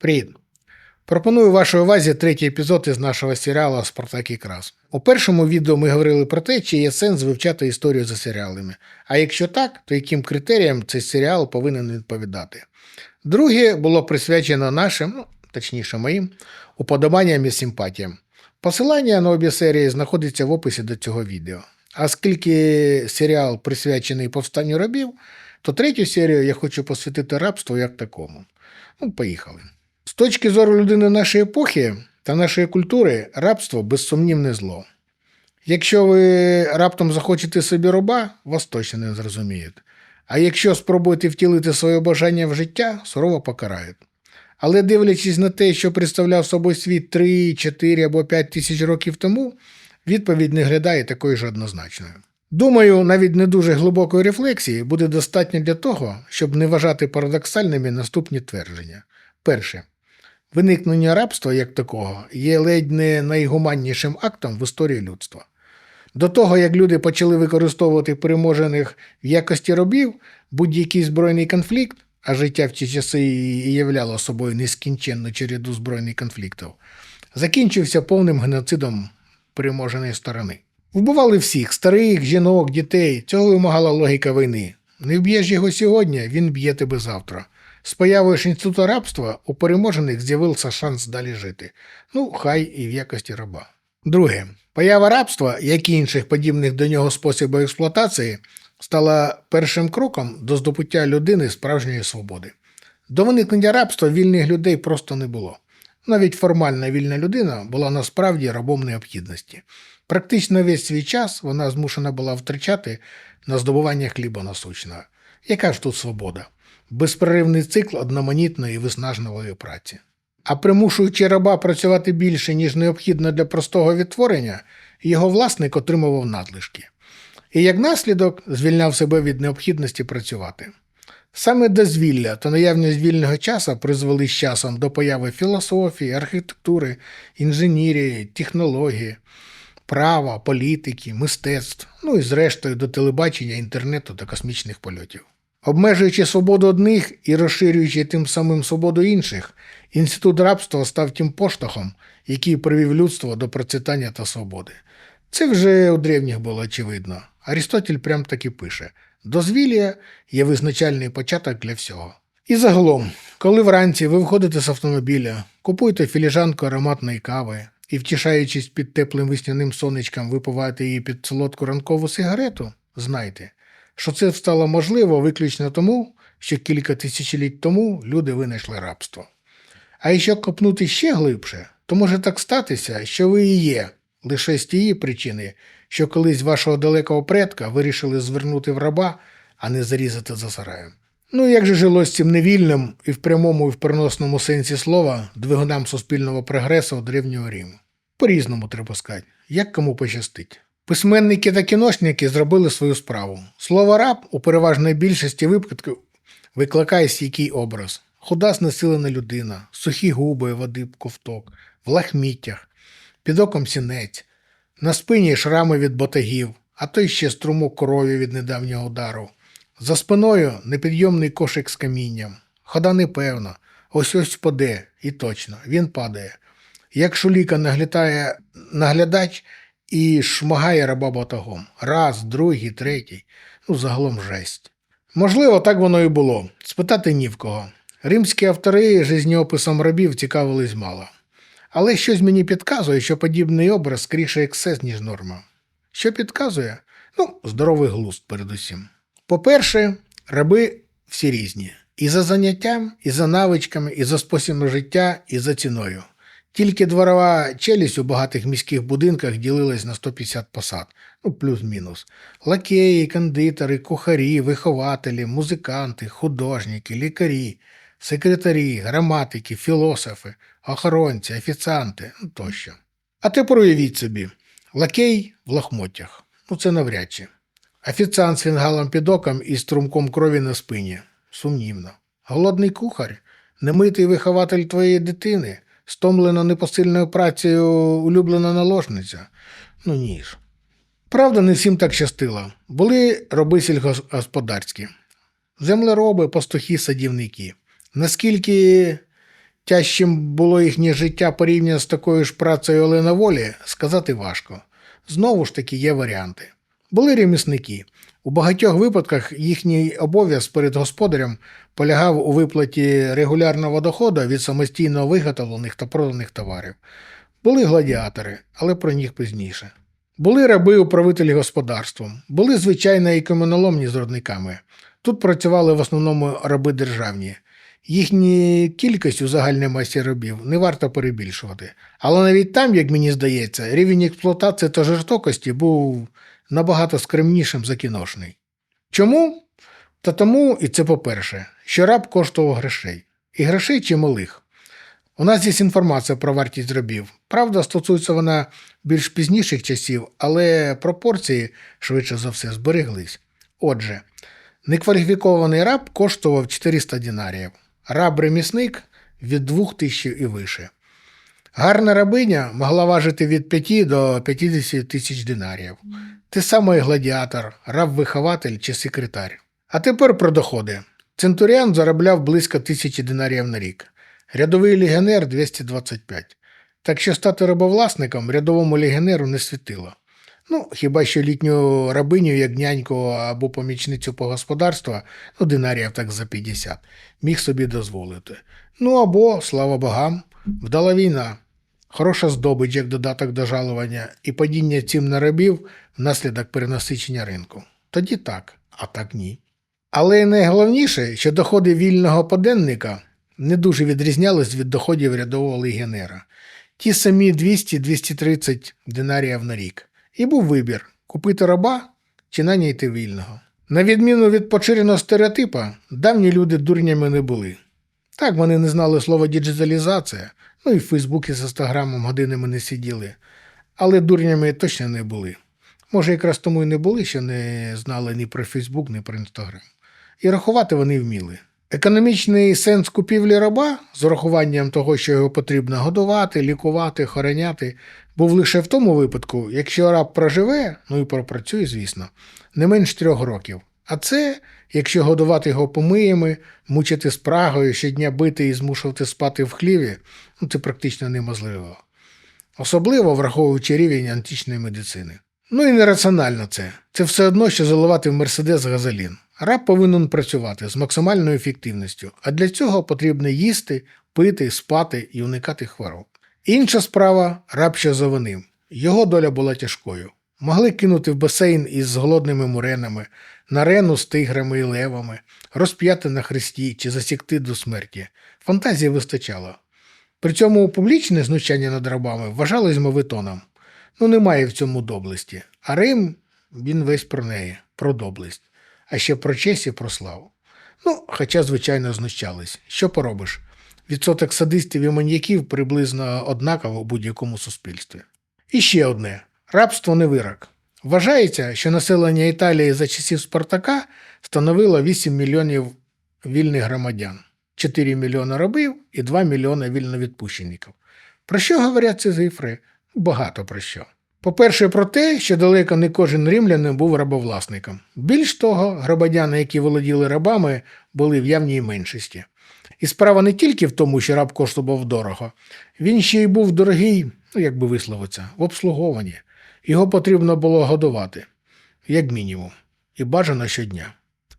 Привіт! Пропоную вашій увазі третій епізод із нашого серіалу Спартак і Крас. У першому відео ми говорили про те, чи є сенс вивчати історію за серіалами. А якщо так, то яким критеріям цей серіал повинен відповідати. Друге було присвячено нашим, ну, точніше моїм, уподобанням і симпатіям. Посилання на обі серії знаходиться в описі до цього відео. Оскільки серіал присвячений повстанню рабів, то третю серію я хочу посвятити рабству як такому. Ну, поїхали. Точки зору людини нашої епохи та нашої культури, рабство безсумнівне зло. Якщо ви раптом захочете собі раба, вас точно не зрозуміють. А якщо спробуєте втілити своє бажання в життя, сурово покарають. Але дивлячись на те, що представляв собою світ 3, 4 або 5 тисяч років тому, відповідь не глядає такою ж однозначною. Думаю, навіть не дуже глибокої рефлексії буде достатньо для того, щоб не вважати парадоксальними наступні твердження. Перше. Виникнення рабства як такого є ледь не найгуманнішим актом в історії людства. До того, як люди почали використовувати переможених в якості робів, будь-який збройний конфлікт, а життя в ті часи і являло собою нескінченну череду збройних конфліктів, закінчився повним геноцидом переможеної сторони. Вбивали всіх старих, жінок, дітей. Цього вимагала логіка війни. Не вб'єш його сьогодні, він б'є тебе завтра. З появою ж інституту рабства у переможених з'явився шанс далі жити. Ну, хай і в якості раба. Друге, поява рабства, як і інших подібних до нього способів експлуатації, стала першим кроком до здобуття людини справжньої свободи. До виникнення рабства вільних людей просто не було. Навіть формальна вільна людина була насправді рабом необхідності. Практично весь свій час вона змушена була втрачати на здобування хліба насущного. Яка ж тут свобода? Безперервний цикл одноманітної і виснажливої праці. А примушуючи раба працювати більше, ніж необхідно для простого відтворення, його власник отримував надлишки. І як наслідок звільняв себе від необхідності працювати. Саме дозвілля та наявність вільного часу призвели з часом до появи філософії, архітектури, інженерії, технології, права, політики, мистецтв, ну і зрештою до телебачення, інтернету та космічних польотів. Обмежуючи свободу одних і розширюючи тим самим свободу інших, інститут рабства став тим поштовхом, який привів людство до процвітання та свободи. Це вже у древніх було очевидно. Аристотель прям так і пише: дозвілля є визначальний початок для всього. І загалом, коли вранці ви виходите з автомобіля, купуєте філіжанку ароматної кави і, втішаючись під теплим весняним сонечком, випиваєте її під солодку ранкову сигарету, знайте, що це стало можливо виключно тому, що кілька тисячоліть тому люди винайшли рабство. А якщо копнути ще глибше, то може так статися, що ви і є лише з тієї причини, що колись вашого далекого предка вирішили звернути в раба, а не зарізати за сараєм. Ну як же жилось цим невільним і в прямому і в переносному сенсі слова двигунам суспільного прогресу древнього Риму? По-різному треба сказати, як кому пощастить. Письменники та кіношники зробили свою справу. Слово раб у переважної більшості випадків викликає стійкий образ. Худа знесилена людина, сухі губи, води ковток, в лахміттях, під оком сінець, на спині шрами від ботагів, а то й ще струмок крові від недавнього удару. За спиною непідйомний кошик з камінням. Хода непевна, ось ось впаде, і точно, він падає. Як шуліка наглядає наглядач і шмагає раба ботагом. Раз, другий, третій. Ну, загалом жесть. Можливо, так воно і було. Спитати ні в кого. Римські автори жизнеописом рабів цікавились мало. Але щось мені підказує, що подібний образ скоріше ексцес, ніж норма. Що підказує? Ну, здоровий глузд передусім. По-перше, раби всі різні. І за заняттям, і за навичками, і за способом життя, і за ціною. Тільки дворова челюсть у багатих міських будинках ділилась на 150 посад, ну плюс-мінус. Лакеї, кондитери, кухарі, вихователі, музиканти, художники, лікарі, секретарі, граматики, філософи, охоронці, офіціанти ну, тощо. А тепер уявіть собі, лакей в лахмоттях. Ну це навряд чи. Офіціант з фінгалом під оком і струмком крові на спині. Сумнівно. Голодний кухар, немитий вихователь твоєї дитини, стомлена непосильною працею улюблена наложниця. Ну ні ж. Правда, не всім так щастило. Були роби сільгосподарські. Землероби, пастухи, садівники. Наскільки тяжчим було їхнє життя порівняно з такою ж працею але на волі, сказати важко. Знову ж таки є варіанти. Були ремісники. У багатьох випадках їхній обов'язок перед господарем полягав у виплаті регулярного доходу від самостійно виготовлених та проданих товарів. Були гладіатори, але про них пізніше. Були раби управителі господарством, були звичайно і каменоломні з родниками. Тут працювали в основному раби державні. Їхні кількість у загальній масі робів не варто перебільшувати. Але навіть там, як мені здається, рівень експлуатації та жорстокості був набагато скромнішим за кіношний. Чому? Та тому, і це по-перше, що раб коштував грошей. І грошей чималих. У нас є інформація про вартість рабів. Правда, стосується вона більш пізніших часів, але пропорції, швидше за все, збереглись. Отже, некваліфікований раб коштував 400 динаріїв, раб-ремісник від 2000 і вище. Гарна рабиня могла важити від 5 до 50 тисяч динаріїв. Те саме і гладіатор, раб-вихователь чи секретар. А тепер про доходи. Центуріан заробляв близько тисячі динаріїв на рік, рядовий легіонер 225. Так що стати рабовласником рядовому легіонеру не світило. Ну, хіба що літню рабиню, як няньку або помічницю по господарству, ну, динаріїв так за 50, міг собі дозволити. Ну або, слава богам, вдала війна, хороша здобич як додаток до жалування і падіння цін на рабів внаслідок перенасичення ринку. Тоді так, а так ні. Але найголовніше, що доходи вільного поденника не дуже відрізнялись від доходів рядового легіонера. Ті самі 200-230 динаріїв на рік. І був вибір купити раба чи наняйти вільного. На відміну від поширеного стереотипа, давні люди дурнями не були. Так, вони не знали слова діджиталізація, ну і в Фейсбуці з Інстаграмом годинами не сиділи, але дурнями точно не були. Може, якраз тому і не були, що не знали ні про Фейсбук, ні про Інстаграм. І рахувати вони вміли. Економічний сенс купівлі раба з урахуванням того, що його потрібно годувати, лікувати, хороняти, був лише в тому випадку, якщо раб проживе, ну і пропрацює, звісно, не менш трьох років. А це, якщо годувати його помиями, мучити спрагою, щодня бити і змушувати спати в хліві, ну це практично неможливо. Особливо враховуючи рівень античної медицини. Ну і нераціонально це. Це все одно, що заливати в Мерседес газолін. Раб повинен працювати з максимальною ефективністю, а для цього потрібно їсти, пити, спати і уникати хвороб. Інша справа раб що завинив. Його доля була тяжкою. Могли кинути в басейн із голодними муренами, на рену з тиграми і левами, розп'яти на хресті чи засікти до смерті. Фантазії вистачало. При цьому публічне знущання над рабами вважалось мовитоном. Ну, немає в цьому доблесті. А Рим він весь про неї, про доблесть, а ще про честь і про славу. Ну, хоча, звичайно, знущались. Що поробиш? Відсоток садистів і маньяків приблизно однаково у будь-якому суспільстві. І ще одне: рабство не вирок. Вважається, що населення Італії за часів Спартака становило 8 мільйонів вільних громадян, 4 мільйони рабів і 2 мільйони вільновідпущеників. Про що говорять ці цифри? Багато про що. По-перше, про те, що далеко не кожен римлянин був рабовласником. Більш того, громадяни, які володіли рабами, були в явній меншості. І справа не тільки в тому, що раб коштував дорого, він ще й був дорогий, ну як би висловитися, в обслуговуванні. Його потрібно було годувати, як мінімум, і бажано щодня.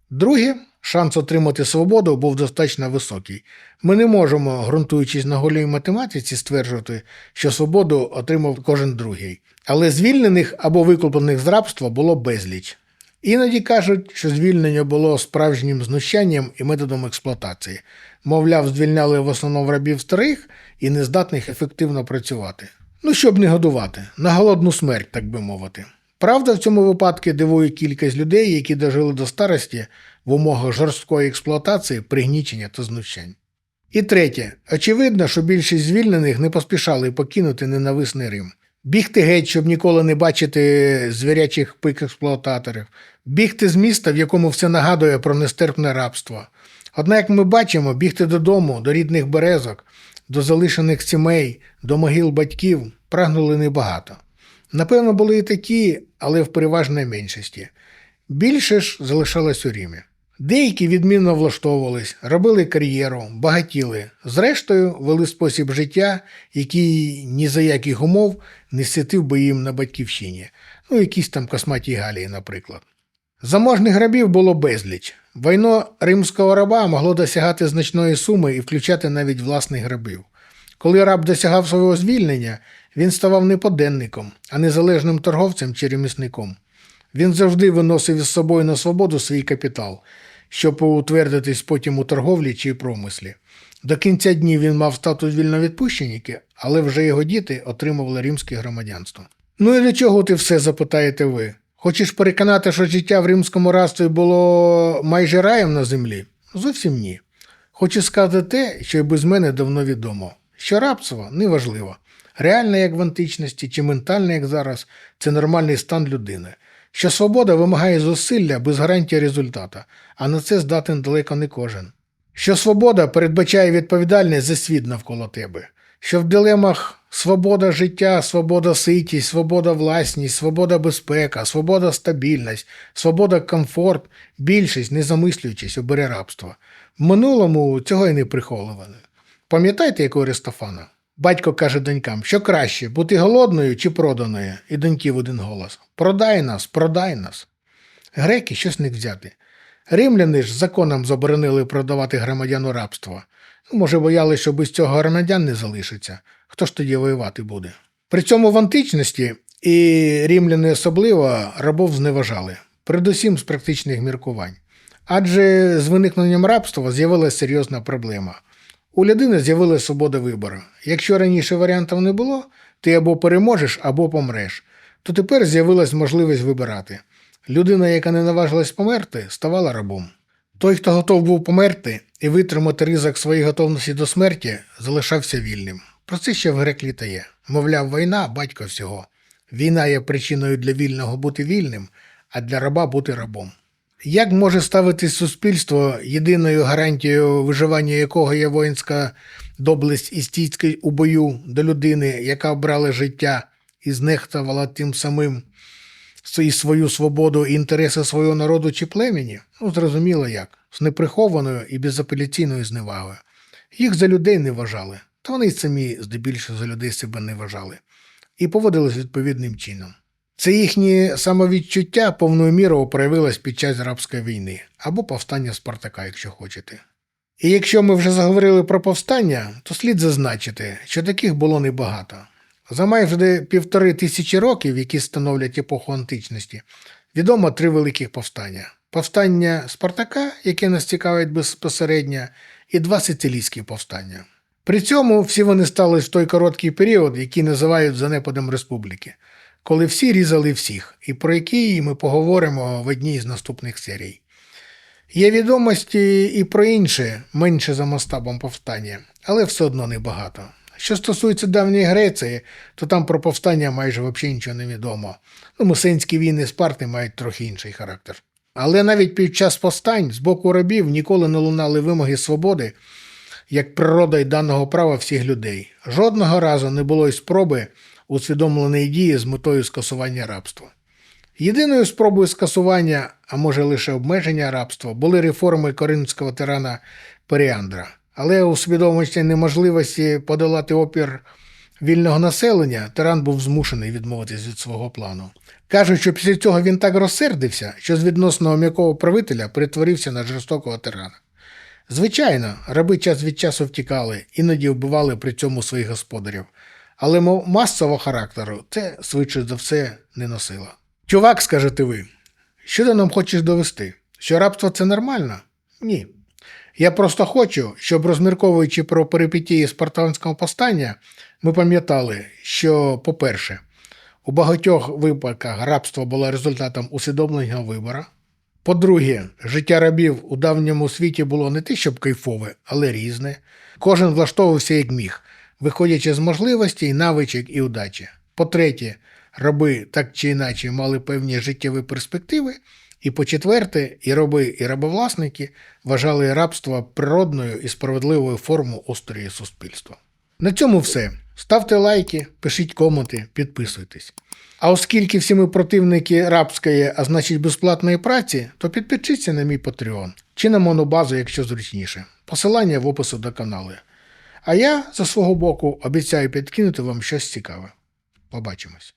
Друге, шанс отримати свободу був достатньо високий. Ми не можемо, ґрунтуючись на голій математиці, стверджувати, що свободу отримав кожен другий. Але звільнених або викуплених з рабства було безліч. Іноді кажуть, що звільнення було справжнім знущанням і методом експлуатації. Мовляв, звільняли в основному рабів старих і нездатних ефективно працювати. Ну, щоб не годувати, на голодну смерть, так би мовити. Правда, в цьому випадку дивує кількість людей, які дожили до старості в умовах жорсткої експлуатації, пригнічення та знущань. І третє, очевидно, що більшість звільнених не поспішали покинути ненависний Рим. Бігти геть, щоб ніколи не бачити звірячих пик експлуататорів, бігти з міста, в якому все нагадує про нестерпне рабство. Однак ми бачимо бігти додому, до рідних березок, до залишених сімей, до могил батьків прагнули небагато. Напевно, були і такі, але в переважній меншості. Більше ж залишалось у Римі. Деякі відмінно влаштовувались, робили кар'єру, багатіли, зрештою вели спосіб життя, який ні за яких умов не святив би їм на батьківщині, ну якісь там косматі Галії, наприклад. Заможних рабів було безліч. Вайно римського раба могло досягати значної суми і включати навіть власних рабів. Коли раб досягав свого звільнення, він ставав не поденником, а незалежним торговцем чи ремісником. Він завжди виносив із собою на свободу свій капітал, щоб утвердитись потім у торговлі чи промислі. До кінця днів він мав статус вільновідпущенника, але вже його діти отримували римське громадянство. Ну і для чого ти все запитаєте ви? Хочеш переконати, що життя в римському рабстві було майже раєм на землі? Зовсім ні. Хочу сказати те, що і без мене давно відомо, що рабство неважливо. Реальне, як в античності, чи ментальне, як зараз, це нормальний стан людини. Що свобода вимагає зусилля без гарантії результата, а на це здатен далеко не кожен. Що свобода передбачає відповідальність за світ навколо тебе, що в дилемах свобода життя, свобода ситість, свобода власність, свобода безпека, свобода стабільність, свобода комфорт, більшість, не замислюючись, обере рабство. В минулому цього й не приховували. Пам'ятаєте, як у Аристофана? Батько каже донькам, що краще бути голодною чи проданою, і доньки в один голос: Продай нас, продай нас. Греки щось не взяти. Римляни ж законом заборонили продавати громадян у рабство. Ну, може, боялися, що без цього громадян не залишиться. Хто ж тоді воювати буде? При цьому в античності і римляни особливо рабов зневажали, передусім з практичних міркувань. Адже з виникненням рабства з'явилася серйозна проблема. У людини з'явилася свобода вибору. Якщо раніше варіантів не було, ти або переможеш, або помреш, то тепер з'явилась можливість вибирати. Людина, яка не наважилась померти, ставала рабом. Той, хто готов був померти і витримати ризик своєї готовності до смерті, залишався вільним. Про це ще в Грекліта є. Мовляв, війна батько всього. Війна є причиною для вільного бути вільним, а для раба бути рабом. Як може ставитись суспільство, єдиною гарантією виживання якого є воїнська доблесть і стійкість у бою до людини, яка обрала життя і знехтувала тим самим і свою свободу і інтереси свого народу чи племені? Ну, зрозуміло як, з неприхованою і безапеляційною зневагою. Їх за людей не вважали, та вони й самі здебільшого за людей себе не вважали, і поводились відповідним чином. Це їхнє самовідчуття повною мірою проявилось під час рабської війни або повстання Спартака, якщо хочете. І якщо ми вже заговорили про повстання, то слід зазначити, що таких було небагато. За майже півтори тисячі років, які становлять епоху античності, відомо три великих повстання: повстання Спартака, яке нас цікавить безпосередньо, і два сицилійські повстання. При цьому всі вони стали в той короткий період, який називають занепадом республіки, коли всі різали всіх, і про який ми поговоримо в одній з наступних серій. Є відомості і про інше, менше за масштабом повстання, але все одно небагато. Що стосується давньої Греції, то там про повстання майже взагалі нічого не відомо. Ну, мусинські війни Спарти мають трохи інший характер. Але навіть під час повстань з боку рабів ніколи не лунали вимоги свободи, як природа й даного права всіх людей. Жодного разу не було й спроби усвідомленої дії з метою скасування рабства. Єдиною спробою скасування, а може лише обмеження рабства, були реформи коринфського тирана Періандра. Але у свідомості неможливості подолати опір вільного населення, тиран був змушений відмовитись від свого плану. Кажуть, що після цього він так розсердився, що з відносного м'якого правителя перетворився на жорстокого тирана. Звичайно, раби час від часу втікали, іноді вбивали при цьому своїх господарів, але масового характеру це швидше за все не носило. Чувак, скажете ви, що ти нам хочеш довести? Що рабство це нормально? Ні. Я просто хочу, щоб розмірковуючи про перипетії спартанського повстання, ми пам'ятали, що, по-перше, у багатьох випадках рабство було результатом усвідомленого вибору. По-друге, життя рабів у давньому світі було не те, щоб кайфове, але різне. Кожен влаштовувався як міг, виходячи з можливостей, навичок і удачі. По-третє, раби так чи інакше мали певні життєві перспективи. І по-четверте, і раби, і рабовласники вважали рабство природною і справедливою формою устрою суспільства. На цьому все. Ставте лайки, пишіть коменти, підписуйтесь. А оскільки всі ми противники рабської, а значить безплатної праці, то підпишіться на мій Patreon чи на монобазу, якщо зручніше. Посилання в опису до каналу. А я за свого боку обіцяю підкинути вам щось цікаве. Побачимось.